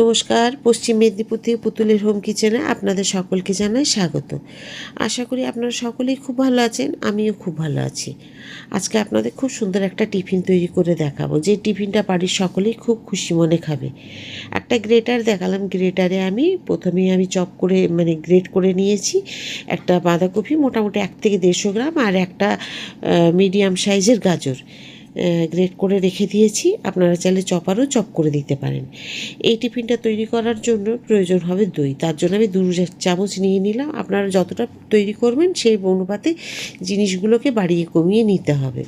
নমস্কার, পশ্চিম মেদিনীপুর থেকে পুতুলের হোম কিচেনে আপনাদের সকলকে জানাই স্বাগত। আশা করি আপনারা সকলেই খুব ভালো আছেন, আমিও খুব ভালো আছি। আজকে আপনাদের খুব সুন্দর একটা টিফিন তৈরি করে দেখাবো, যে টিফিনটা বাড়ির সকলেই খুব খুশি মনে খাবে। একটা গ্রেটার দেখালাম, গ্রেটারে আমি প্রথমেই আমি চপ করে মানে গ্রেট করে নিয়েছি, একটা বাঁধাকপি, মোটামুটি এক থেকে দেড়শো গ্রাম, আর একটা মিডিয়াম সাইজের গাজর। গ্রেট করে রেখে দিয়েছি। আপনারা চাইলে চপারও চপ করে দিতে পারেন। এই টিফিনটা তৈরি করার জন্য প্রয়োজন হবে দই। তার জন্য আমি দু চামচ নিয়ে নিলাম। আপনারা যতটা তৈরি করবেন সেই অনুপাতে জিনিসগুলোকে বাড়িয়ে কমিয়ে নিতে হবে।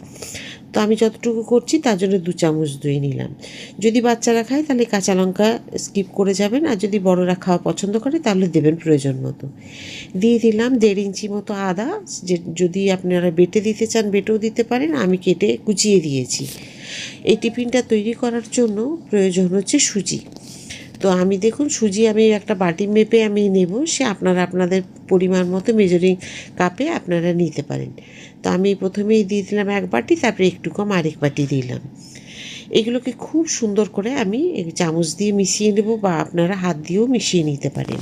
তো আমি যতটুকু করছি, তার জন্য দু চামচ দই নিলাম। যদি বাচ্চারা খায়, তাহলে কাঁচা লঙ্কা স্কিপ করে যাবেন, আর যদি বড়রা খাওয়া পছন্দ করে, তাহলে দেবেন প্রয়োজন মতো। দিয়ে দিলাম দেড় ইঞ্চি মতো আদা, যে যদি আপনারা বেটে দিতে চান, বেটেও দিতে পারেন, আমি কেটে কুচিয়ে দিয়েছি। এই টিফিনটা তৈরি করার জন্য প্রয়োজন হচ্ছে সুজি। তো আমি দেখুন, সুজি আমি একটা বাটি মেপে আমি নেব, সে আপনারা আপনাদের পরিমাণ মতো মেজারিং কাপে আপনারা নিতে পারেন। তো আমি প্রথমেই দিয়ে দিলাম এক বাটি, তারপরে একটু কম আরেক বাটি দিলাম। এগুলোকে খুব সুন্দর করে আমি চামচ দিয়ে মিশিয়ে নেব বা আপনারা হাত দিয়েও মিশিয়ে নিতে পারেন।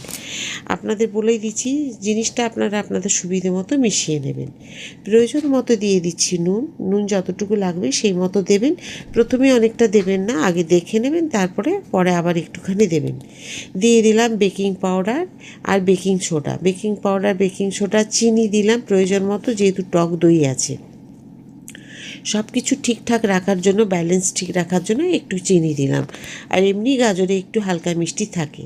আপনাদের বলেই দিচ্ছি, জিনিসটা আপনারা আপনাদের সুবিধে মতো মিশিয়ে নেবেন। প্রয়োজন মতো দিয়ে দিচ্ছি নুন। নুন যতটুকু লাগবে সেই মতো দেবেন। প্রথমে অনেকটা দেবেন না, আগে দেখে নেবেন, তারপরে পরে আবার একটুখানি দেবেন। দিয়ে দিলাম বেকিং পাউডার আর baking soda. Baking powder, baking soda, চিনি দিলাম। প্রয়োজন মতো যেহেতু টক দই আছে। সব কিছু ঠিকঠাক রাখার জন্য ব্যালেন্স ঠিক রাখার জন্য একটু চিনি দিলাম। আর এমনি গাজরে একটু হালকা মিষ্টি থাকে।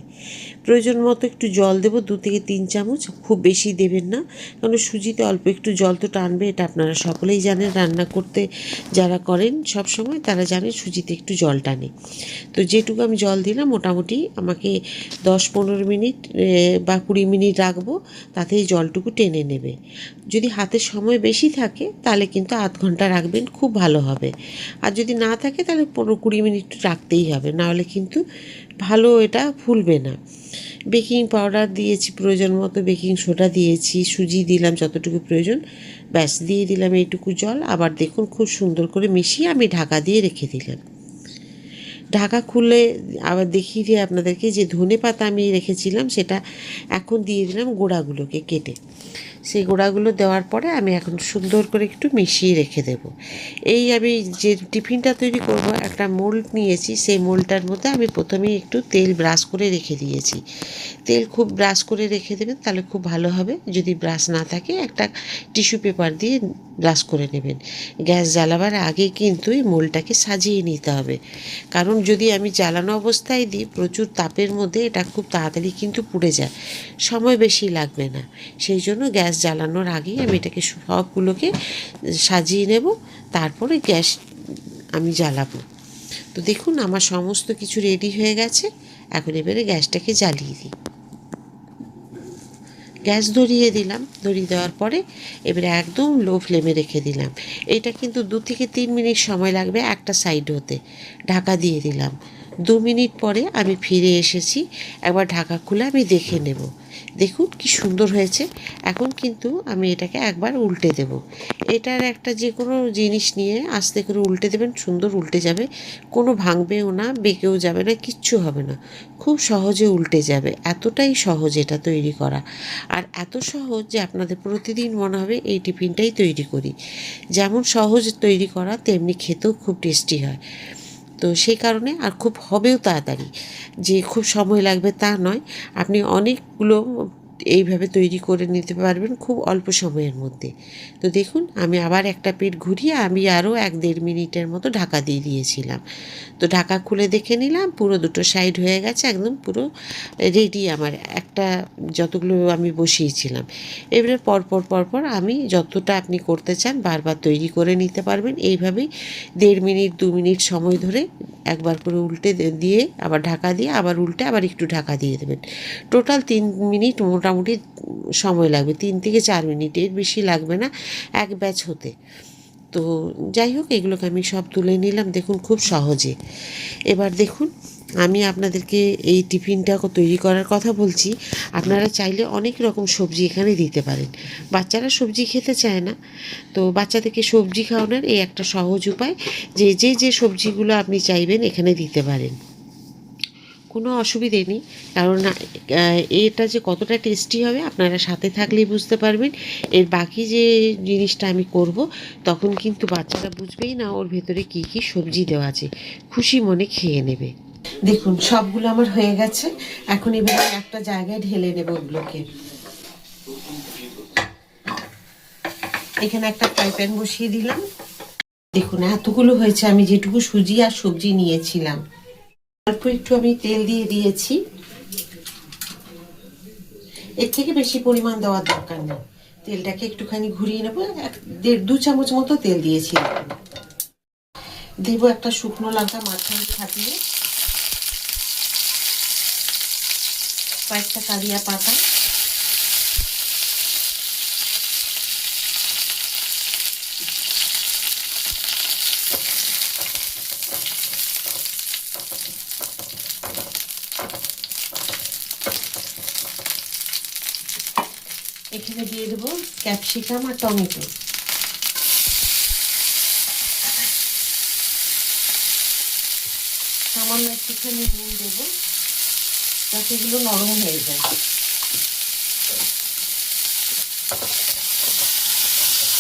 প্রয়োজন মতো একটু জল দেবো, দু থেকে তিন চামচ। খুব বেশি দেবেন না কারণ সুজিতে অল্প একটু জল তো টানবে, এটা আপনারা সকলেই জানেন। রান্না করতে যারা করেন সব সময় তারা জানে সুজিতে একটু জল টানে। তো যেটুকু আমি জল দিলাম, মোটামুটি আমাকে দশ পনেরো মিনিট বা কুড়ি মিনিট রাখব, তাতেই জলটুকু টেনে নেবে। যদি হাতের সময় বেশি থাকে, তাহলে কিন্তু আধ ঘণ্টা রাখবেন খুব ভালো হবে। আর যদি না থাকে তাহলে পনেরো কুড়ি মিনিট রাখতেই হবে নাহলে কিন্তু ভালো এটা ফুলবে না। বেকিং পাউডার দিয়েছি প্রয়োজন মতো, বেকিং সোডা দিয়েছি, সুজি দিলাম যতটুকু প্রয়োজন, ব্যাস দিয়ে দিলাম এইটুকু জল। আবার দেখুন খুব সুন্দর করে মিশিয়ে আমি ঢাকা দিয়ে রেখে দিলাম। ঢাকা খুলে আবার দেখিয়ে দিয়ে আপনাদেরকে যে ধনে পাতা আমি রেখেছিলাম সেটা এখন দিয়ে দিলাম গোড়াগুলোকে কেটে। সেই গোড়াগুলো দেওয়ার পরে আমি এখন সুন্দর করে একটু মিশিয়ে রেখে দেব। এই আমি যে টিফিনটা তৈরি করব, একটা মোল্ড নিয়েছি, সেই মোল্ডটার মধ্যে আমি প্রথমেই একটু তেল ব্রাশ করে রেখে দিয়েছি। তেল খুব ব্রাশ করে রেখে দেবেন, তাহলে খুব ভালো হবে। যদি ব্রাশ না থাকে, একটা টিস্যু পেপার দিয়ে ব্রাশ করে নেবেন। গ্যাস জ্বালাবার আগে কিন্তু এই মোলটাকে সাজিয়ে নিতে হবে। কারণ যদি আমি জ্বালানো অবস্থায় দিই, প্রচুর তাপের মধ্যে এটা খুব তাড়াতাড়ি কিন্তু পুড়ে যায়। সময় বেশি লাগবে না। সেই জন্য গ্যাস জ্বালানোর আগেই আমি এটাকে সবগুলোকে সাজিয়ে নেব, তারপরে গ্যাস আমি জ্বালাবো। তো দেখুন, আমার সমস্ত কিছু রেডি হয়ে গেছে। এখন এবারে গ্যাসটাকে জ্বালিয়ে দিই। গ্যাস ধরিয়ে দিলাম। ধরিয়ে দেওয়ার পরে এবারে একদম লো ফ্লেমে রেখে দিলাম। এটা কিন্তু দু থেকে তিন মিনিট সময় লাগবে একটা সাইড হতে। ঢাকা দিয়ে দিলাম। দু মিনিট পরে আমি ফিরে এসেছি। একবার ঢাকা খুলে আমি দেখে নেব। দেখুন কি সুন্দর হয়েছে। এখন কিন্তু আমি এটাকে একবার উল্টে দেব। এটার একটা যে কোনো জিনিস নিয়ে আস্তে করে উল্টে দেবেন, সুন্দর উল্টে যাবে। কোনো ভাঙবেও না, বেঁকেও যাবে না, কিচ্ছু হবে না। খুব সহজে উল্টে যাবে। এতটাই সহজ এটা তৈরি করা। আর এত সহজ যে আপনাদের প্রতিদিন মনে হবে এই টিফিনটাই তৈরি করি। যেমন সহজ তৈরি করা, তেমনি খেতেও খুব টেস্টি হয়। তো সেই কারণে আর খুব হবেও তাড়াতাড়ি। যে খুব সময় লাগবে তা নয়। আপনি অনেকগুলো এইভাবে তৈরি করে নিতে পারবেন খুব অল্প সময়ের মধ্যে। তো দেখুন, আমি আবার একটা পেট ঘুরিয়ে আমি আরও এক দেড় মিনিটের মতো ঢাকা দিয়ে দিয়েছিলাম। তো ঢাকা খুলে দেখে নিলাম, পুরো দুটো সাইড হয়ে গেছে, একদম পুরো রেডি আমার একটা যতগুলো আমি বসিয়েছিলাম। এবারে পরপর পরপর আমি যতটা আপনি করতে চান বারবার তৈরি করে নিতে পারবেন। এইভাবেই দেড় মিনিট, দু মিনিট সময় ধরে একবার করে উল্টে দিয়ে, আবার ঢাকা দিয়ে, আবার উল্টে, আবার একটু ঢাকা দিয়ে দেবেন। টোটাল তিন মিনিট মোটামুটি সময় লাগবে। তিন থেকে চার মিনিট, এর বেশি লাগবে না, এক ব্যাচ হতে। তো যাই হোক, এগুলোকে আমি সব তুলে নিলাম। দেখুন, খুব সহজে। এবার দেখুন আমি আপনাদেরকে এই টিফিনটা তৈরি করার কথা বলছি। আপনারা চাইলে অনেক রকম সবজি এখানে দিতে পারেন। বাচ্চারা সবজি খেতে চায় না। তো বাচ্চাদেরকে সবজি খাওয়ানোর এই একটা সহজ উপায়, যে যে যে সবজিগুলো আপনি চাইবেন এখানে দিতে পারেন। কোনো অসুবিধে নেই। কারণ এটা যে কতটা টেস্টি হবে আপনারা সাথে থাকলেই বুঝতে পারবেন। এর বাকি যে জিনিসটা আমি করব, তখন কিন্তু বাচ্চারা বুঝবেই না ওর ভেতরে কি কি সবজি দেওয়া আছে। খুশি মনে খেয়ে নেবে। দেখুন, সবগুলো আমার হয়ে গেছে। এখন এবারে একটা জায়গায় ঢেলে নেব ওগুলোকে। এখানে একটা ফ্রাই প্যান বসিয়ে দিলাম। দেখুন, এতগুলো হয়েছে, আমি যেটুকু সুজি আর সবজি নিয়েছিলাম। অল্প একটু আমি তেল দিয়ে দিয়েছি। এর থেকে বেশি পরিমাণ দেওয়ার দরকার নেই। তেলটাকে একটুখানি ঘুরিয়ে নেব। এক, দেড়, দু চামচ মতো তেল দিয়েছি। দেবো একটা শুকনো লঙ্কা মাঝখানে ফাটিয়ে কয়েকটা কারিয়া পাতা। এখানে দিয়ে দেবো ক্যাপসিকাম আর টমেটো। সামান্য একটুখানি নুন দেবো। এগুলো নরম হয়ে যায়।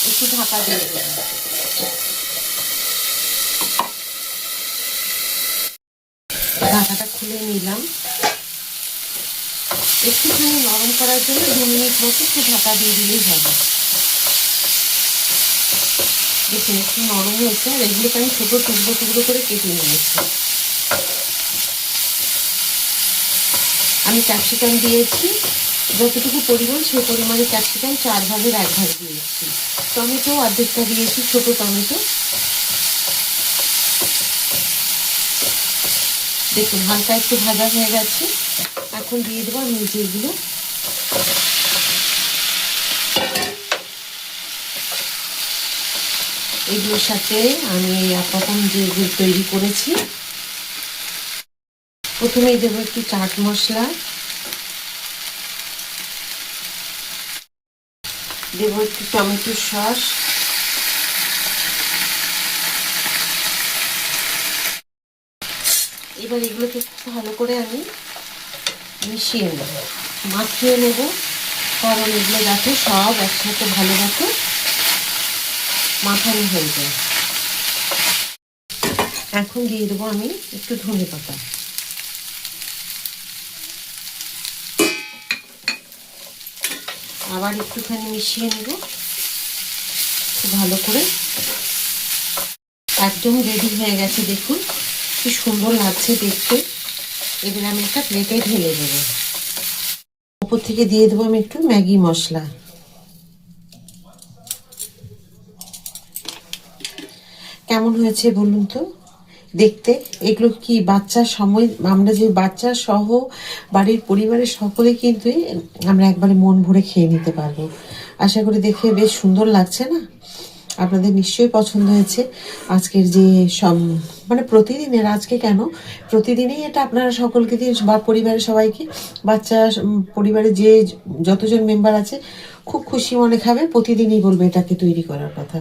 একটু ঢাকা দিয়ে দেবো। ঢাকাটা খুলে নিলাম। একটুখানি নরম করার জন্য দু মিনিট মতো একটু ঢাকা দিয়ে দিলেই হবে। দেখুন, একটু নরম হয়েছে। আর এগুলোকে আমি ছোটো টুকরো টুকরো করে কেটে নিয়েছি। আমি ক্যাপসিকাম দিয়েছি। যতটুকু পরিমাণ সেই পরিমাণে ক্যাপসিকাম চার ভাগের এক ভাগ দিয়েছি। টমেটো অর্ধেকটা দিয়েছি, ছোটো টমেটো। দেখুন, হালকা একটু ভাজা হয়ে গেছে। এখন দিয়ে দেবো আমি যেগুলো এগুলোর সাথে আমি প্রথম যেগুলো তৈরি করেছি প্রথমেই দেবো একটু চাট মশলা। দেবো একটু টমেটো সস। এবার এগুলোকে খুব ভালো করে আমি মিশিয়ে নেব, মাখিয়ে নেব। কারণ এগুলো যাতে সব একসাথে ভালো মতো মাখানো হয়ে যায়। এখন দিয়ে দেবো আমি একটু ধনে পাতা। আবার একটুখানি মিশিয়ে নেব। খুব ভালো করে। একদম রেডি হয়ে গেছে, দেখুন। কি সুন্দর লাগছে দেখতে। এবার আমি একটা প্লেটে ঢেলে দেব। উপর থেকে দিয়ে দেবো আমি একটু ম্যাগি মশলা। কেমন হয়েছে বলুন তো? দেখতে। এগুলো কি বাচ্চার সময়? আমরা যে বাচ্চা সহ বাড়ির পরিবারের সকলে কিন্তু আমরা একবারে মন ভরে খেয়ে নিতে পারব। আশা করি দেখে বেশ সুন্দর লাগছে না? আপনাদের নিশ্চয়ই পছন্দ হয়েছে। আজকের যে সব মানে প্রতিদিনের আজকে কেন? প্রতিদিনই এটা আপনারা সকলকে দিয়ে বা পরিবারের সবাইকে বাচ্চা উম, পরিবারের যে যতজন মেম্বার আছে খুব খুশি মনে খাবে। প্রতিদিনই বলবে এটাকে তৈরি করার কথা।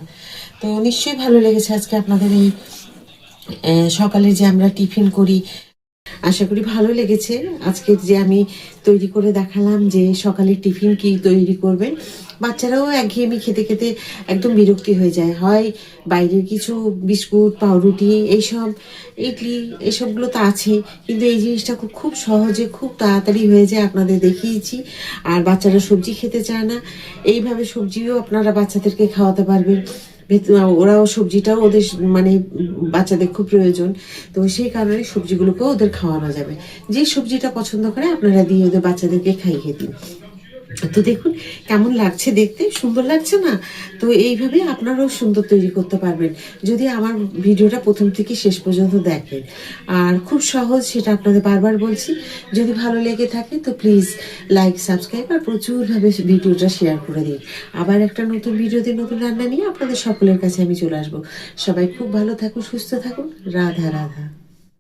তো নিশ্চয়ই ভালো লেগেছে আজকে আপনাদের এই সকালে যে আমরা টিফিন করি, আশা করি ভালো লেগেছে। আজকে যে আমি তৈরি করে দেখালাম যে সকালে টিফিন কি তৈরি করবেন, বাচ্চারাও একঘেয়েমি খেতে খেতে একদম বিরক্তি হয়ে যায়। হয় বাইরের কিছু বিস্কুট, পাউরুটি, এইসব, ইডলি, এসবগুলো তো আছে, কিন্তু এই জিনিসটা খুব খুব সহজে, খুব তাড়াতাড়ি হয়ে যায় আপনাদের দেখিয়েছি। আর বাচ্চারা সবজি খেতে চায় না, এইভাবে সবজিও আপনারা বাচ্চাদেরকে খাওয়াতে পারবেন। ওরাও সবজিটাও ওদের মানে বাচ্চাদের খুব প্রয়োজন। তো সেই কারণে সবজিগুলোকেও ওদের খাওয়ানো যাবে। যে সবজিটা পছন্দ করে আপনারা দিয়ে ওদের বাচ্চাদেরকে খাইয়ে দিন। তো দেখুন, কেমন লাগছে দেখতে? সুন্দর লাগছে না? তো এইভাবে আপনারাও সুন্দর তৈরি করতে পারবেন। যদি আমার ভিডিওটা প্রথম থেকে শেষ পর্যন্ত দেখেন। আর খুব সহজ সেটা আপনাদের বারবার বলছি, যদি ভালো লেগে থাকে তো প্লিজ লাইক সাবস্ক্রাইব আর প্রচুরভাবে ভিডিওটা শেয়ার করে দিন। আবার একটা নতুন ভিডিওতে নতুন রান্না নিয়ে আপনাদের সকলের কাছে আমি চলে আসব। সবাই খুব ভালো থাকুন, সুস্থ থাকুন। রাধা রাধা।